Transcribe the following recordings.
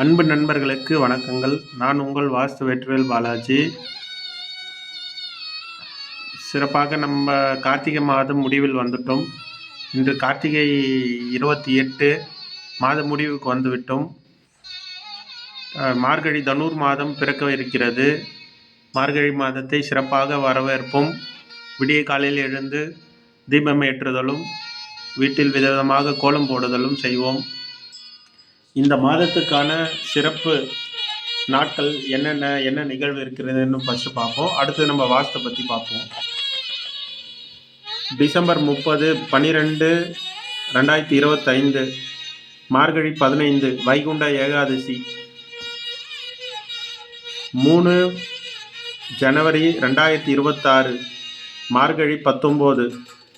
அன்பு நண்பர்களுக்கு வணக்கங்கள். நான் உங்கள் வாஸ்து வெற்றிவேல் பாலாஜி. சிறப்பாக நம்ம கார்த்திகை மாதம் முடிவில் வந்துட்டோம். இன்று கார்த்திகை இருபத்தி எட்டு மாத முடிவுக்கு வந்துவிட்டோம். மார்கழி தனூர் மாதம் பிறக்க இருக்கிறது. மார்கழி மாதத்தை சிறப்பாக வரவேற்போம். விடிய காலையில் எழுந்து தீபம் ஏற்றுதலும் வீட்டில் விதவிதமாக கோலம் போடுதலும் செய்வோம். இந்த மாதத்துக்கான சிறப்பு நாட்கள் என்னென்ன என்ன நிகழ்வு இருக்கிறதுன்னு ஃபஸ்ட்டு பார்ப்போம். அடுத்து நம்ம வாஸ்தை பற்றி பார்ப்போம். டிசம்பர் முப்பது பன்னிரெண்டு ரெண்டாயிரத்தி இருபத்தைந்து மார்கழி பதினைந்து வைகுண்ட ஏகாதசி மூணு ஜனவரி ரெண்டாயிரத்தி இருபத்தாறு மார்கழி பத்தொம்போது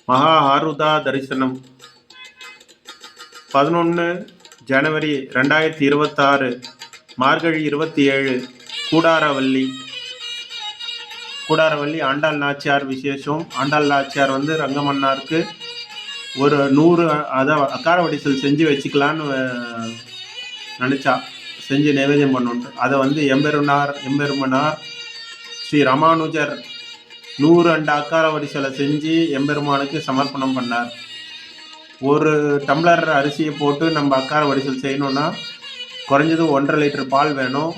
மகா ஆருதா தரிசனம் பதினொன்று ஜனவரி ரெண்டாயிரத்தி இருபத்தாறு மார்கழி இருபத்தி ஏழு கூடாரவல்லி. கூடாரவல்லி ஆண்டாள் நாச்சியார் விசேஷம். ஆண்டாள் நாச்சியார் வந்து ரங்கமன்னாருக்கு ஒரு நூறு அதை அக்கார வடிசல் செஞ்சு வச்சுக்கலான்னு நினச்சா. செஞ்சு நைவேத்தியம் பண்ணுன்ட்டு. அதை வந்து எம்பெருனார் எம்பெருமனார் ஸ்ரீ ராமானுஜர் நூறு அண்டு அக்கார வடிசலை செஞ்சு எம்பெருமானுக்கு சமர்ப்பணம் பண்ணார். ஒரு டம்ளர் அரிசியை போட்டு நம்ம அக்கார வடிசல் செய்யணும்னா குறைஞ்சது ஒன்றரை லிட்டர் பால் வேணும்.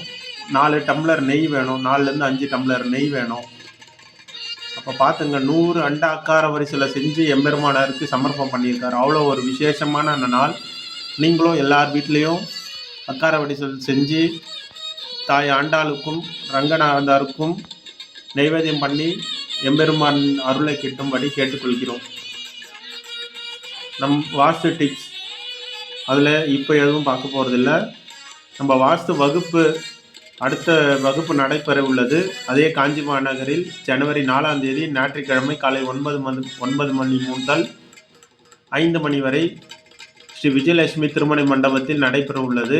நாலு டம்ளர் நெய் வேணும். நாலுலேருந்து அஞ்சு டம்ளர் நெய் வேணும். அப்போ பார்த்துங்க நூறு அண்ட அக்கார வரிசையில் செஞ்சு எம்பெருமானாருக்கு சமர்ப்பம் பண்ணியிருக்காரு. அவ்வளோ ஒரு விசேஷமான அந்த நாள். நீங்களும் எல்லார் வீட்லேயும் அக்கார வடிசல் செஞ்சு தாய் ஆண்டாளுக்கும் ரங்கநாதாருக்கும் நைவேத்தியம் பண்ணி எம்பெருமான் அருளை கிட்டும்படி கேட்டுக்கொள்கிறோம். நம் வாஸ்து டிப்ஸ் அதில் இப்போ எதுவும் பார்க்க போகிறதில்ல நம்ம வாஸ்து வகுப்பு அடுத்த வகுப்பு நடைபெற உள்ளது. அதே காஞ்சி மாநகரில் ஜனவரி நாலாம் தேதி ஞாயிற்றுக்கிழமை காலை ஒன்பது மணி ஒன்பது மணி முதல் ஐந்து மணி வரை ஸ்ரீ விஜயலட்சுமி திருமண மண்டபத்தில் நடைபெற உள்ளது.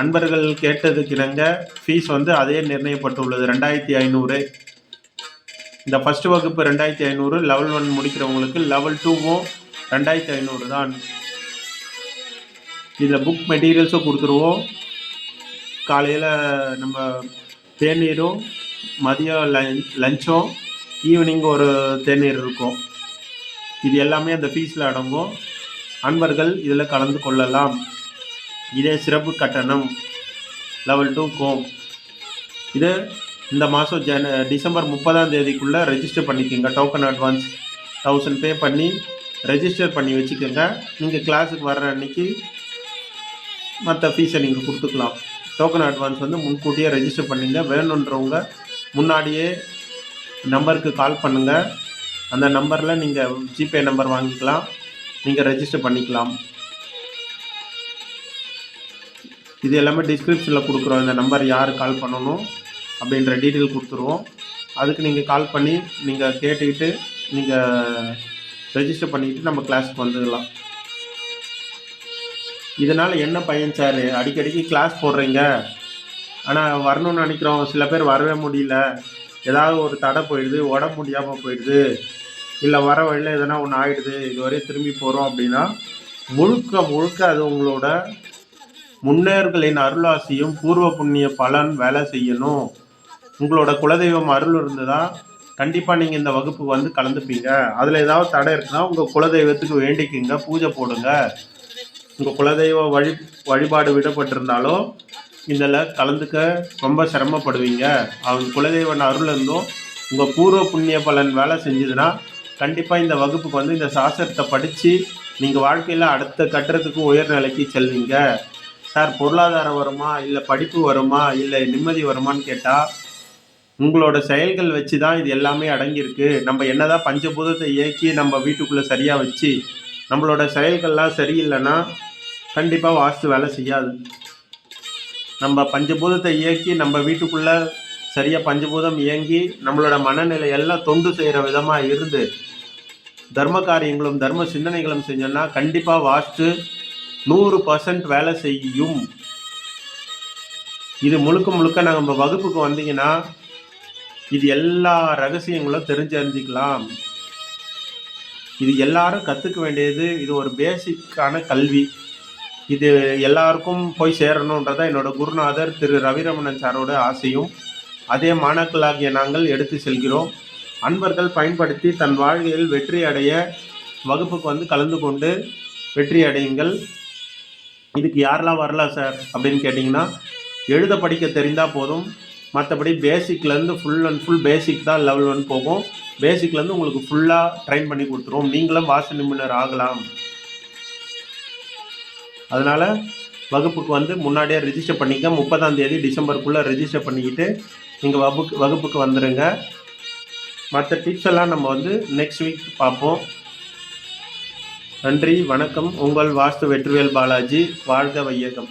அன்பர்கள் கேட்டதுக்கிணங்க ஃபீஸ் வந்து அதே நிர்ணயப்பட்டுள்ளது ரெண்டாயிரத்தி ஐநூறு. இந்த ஃபஸ்ட்டு வகுப்பு ரெண்டாயிரத்தி ஐநூறு லெவல் ஒன் முடிக்கிறவங்களுக்கு லெவல் டூவும் ரெண்டாயிரத்தி ஐநூறு தான். இதில் புக் மெட்டீரியல்ஸும் கொடுத்துருவோம். காலையில் நம்ம தேநீரும் மதியம் லஞ்சும் ஈவினிங் ஒரு தேநீர் இருக்கும். இது எல்லாமே அந்த ஃபீஸில் அடங்கும். அன்பர்கள் இதில் கலந்து கொள்ளலாம். இதே சிறப்பு கட்டணம் லெவல் டூக்கும் இது இந்த மாதம் ஜன டிசம்பர் முப்பதாம் தேதிக்குள்ளே ரெஜிஸ்டர் பண்ணிக்கோங்க. டோக்கன் அட்வான்ஸ் தௌசண்ட் பே பண்ணி ரெஜிஸ்டர் பண்ணி வச்சுக்கோங்க. நீங்கள் கிளாஸுக்கு வர்ற அன்னைக்கு மற்ற ஃபீஸை நீங்கள் கொடுத்துக்கலாம். டோக்கன் அட்வான்ஸ் வந்து முன்கூட்டியே ரெஜிஸ்டர் பண்ணிங்க. வேணுன்றவங்க முன்னாடியே நம்பருக்கு கால் பண்ணுங்கள் அந்த நம்பரில் நீங்கள் ஜிபே நம்பர் வாங்கிக்கலாம். நீங்கள் ரெஜிஸ்டர் பண்ணிக்கலாம். இது எல்லாமே டிஸ்கிரிப்ஷனில் கொடுக்குறோம். இந்த நம்பர் யார் கால் பண்ணணும் அப்படின்ற டீட்டெயில் கொடுத்துருவோம். அதுக்கு நீங்கள் கால் பண்ணி நீங்கள் கேட்டுக்கிட்டு நீங்கள் ரெஜிஸ்டர் பண்ணிக்கிட்டு நம்ம கிளாஸ்க்கு வந்துடலாம். இதனால் என்ன பையன் சார் அடிக்கடிக்கு கிளாஸ் போடுறீங்க. ஆனால் வரணும்னு நினைக்கிறோம் சில பேர் வரவே முடியல. ஏதாவது ஒரு தடை போயிடுது உடம்பு முடியாமல் போயிடுது. இல்லை வர வழியில் எதனா ஒன்று ஆகிடுது இதுவரை திரும்பி போகிறோம் அப்படின்னா முழுக்க முழுக்க அது உங்களோட முன்னோர்களின் அருளாசியும் பூர்வ புண்ணிய பலன் வேலை செய்யணும். உங்களோட குலதெய்வம் அருள் இருந்து தான் கண்டிப்பாக நீங்கள் இந்த வகுப்புக்கு வந்து கலந்துப்பீங்க. அதில் ஏதாவது தடை இருக்குன்னா உங்கள் குலதெய்வத்துக்கு வேண்டிக்கிங்க பூஜை போடுங்க. உங்கள் குலதெய்வ வழி வழிபாடு விடப்பட்டிருந்தாலும் இதில் கலந்துக்க ரொம்ப சிரமப்படுவீங்க. அவங்க குலதெய்வன் அருள் இருந்தும் உங்கள் பூர்வ புண்ணிய பலன் வேலை செஞ்சதுன்னா கண்டிப்பாக இந்த வகுப்புக்கு வந்து இந்த சாஸ்திரத்தை படித்து நீங்கள் வாழ்க்கையில் அடுத்த கட்டுறதுக்கு உயர்நிலைக்கு செல்வீங்க. சார் பொருளாதாரம் வருமா? இல்லை படிப்பு வருமா? இல்லை நிம்மதி வருமான்னு கேட்டால் உங்களோட செயல்கள் வச்சு தான் இது எல்லாமே அடங்கியிருக்கு. நம்ம என்னதான் பஞ்சபூதத்தை இயக்கி நம்ம வீட்டுக்குள்ளே சரியாக வச்சு நம்மளோட செயல்கள்லாம் சரியில்லைன்னா கண்டிப்பாக வாஸ்து வேலை செய்யாது. நம்ம பஞ்சபூதத்தை இயக்கி நம்ம வீட்டுக்குள்ளே சரியாக பஞ்சபூதம் இயங்கி நம்மளோட மனநிலை எல்லாம் தொண்டு செய்கிற விதமாக இருந்து தர்ம காரியங்களும் தர்ம சிந்தனைகளும் செஞ்சோன்னா கண்டிப்பாக வாஸ்து நூறு பர்சன்ட் வேலை செய்யும். இது முழுக்க முழுக்க நம்ம வகுப்புக்கு வந்தீங்கன்னா இது எல்லா ரகசியங்களும் தெரிஞ்சறிஞ்சிக்கலாம். இது எல்லாரும் கற்றுக்க வேண்டியது இது ஒரு பேசிக்கான கல்வி. இது எல்லாருக்கும் போய் சேரணுன்றதான் என்னோட குருநாதர் திரு ரவிரமணன் சாரோட ஆசையும் அதே மாணாக்களாகிய நாங்கள் எடுத்து செல்கிறோம். அன்பர்கள் பயன்படுத்தி தன் வாழ்க்கையில் வெற்றி அடைய வகுப்புக்கு வந்து கலந்து கொண்டு வெற்றி அடையுங்கள். இதுக்கு யாரெல்லாம் வரலாம் சார் அப்படின்னு கேட்டிங்கன்னா எழுத படிக்க தெரிந்தால் போதும். மற்றபடி பேசிக்லேருந்து ஃபுல் அண்ட் ஃபுல் பேசிக் தான் லெவல் ஒன் போகும். பேசிக்லேருந்து உங்களுக்கு ஃபுல்லாக ட்ரைன் பண்ணி கொடுத்துருவோம். நீங்களும் வாசல் நிபுணர் ஆகலாம். அதனால் வகுப்புக்கு வந்து முன்னாடியே ரிஜிஸ்டர் பண்ணிக்க. முப்பதாம் தேதி டிசம்பருக்குள்ளே ரிஜிஸ்டர் பண்ணிக்கிட்டு நீங்கள் வகுப்பு வகுப்புக்கு வந்துடுங்க மற்ற டிப்ஸ் எல்லாம் நம்ம வந்து நெக்ஸ்ட் வீக் பார்ப்போம். நன்றி வணக்கம். உங்கள் வாஸ்து வெற்றிவேல் பாலாஜி. வாழ்க வையகம்.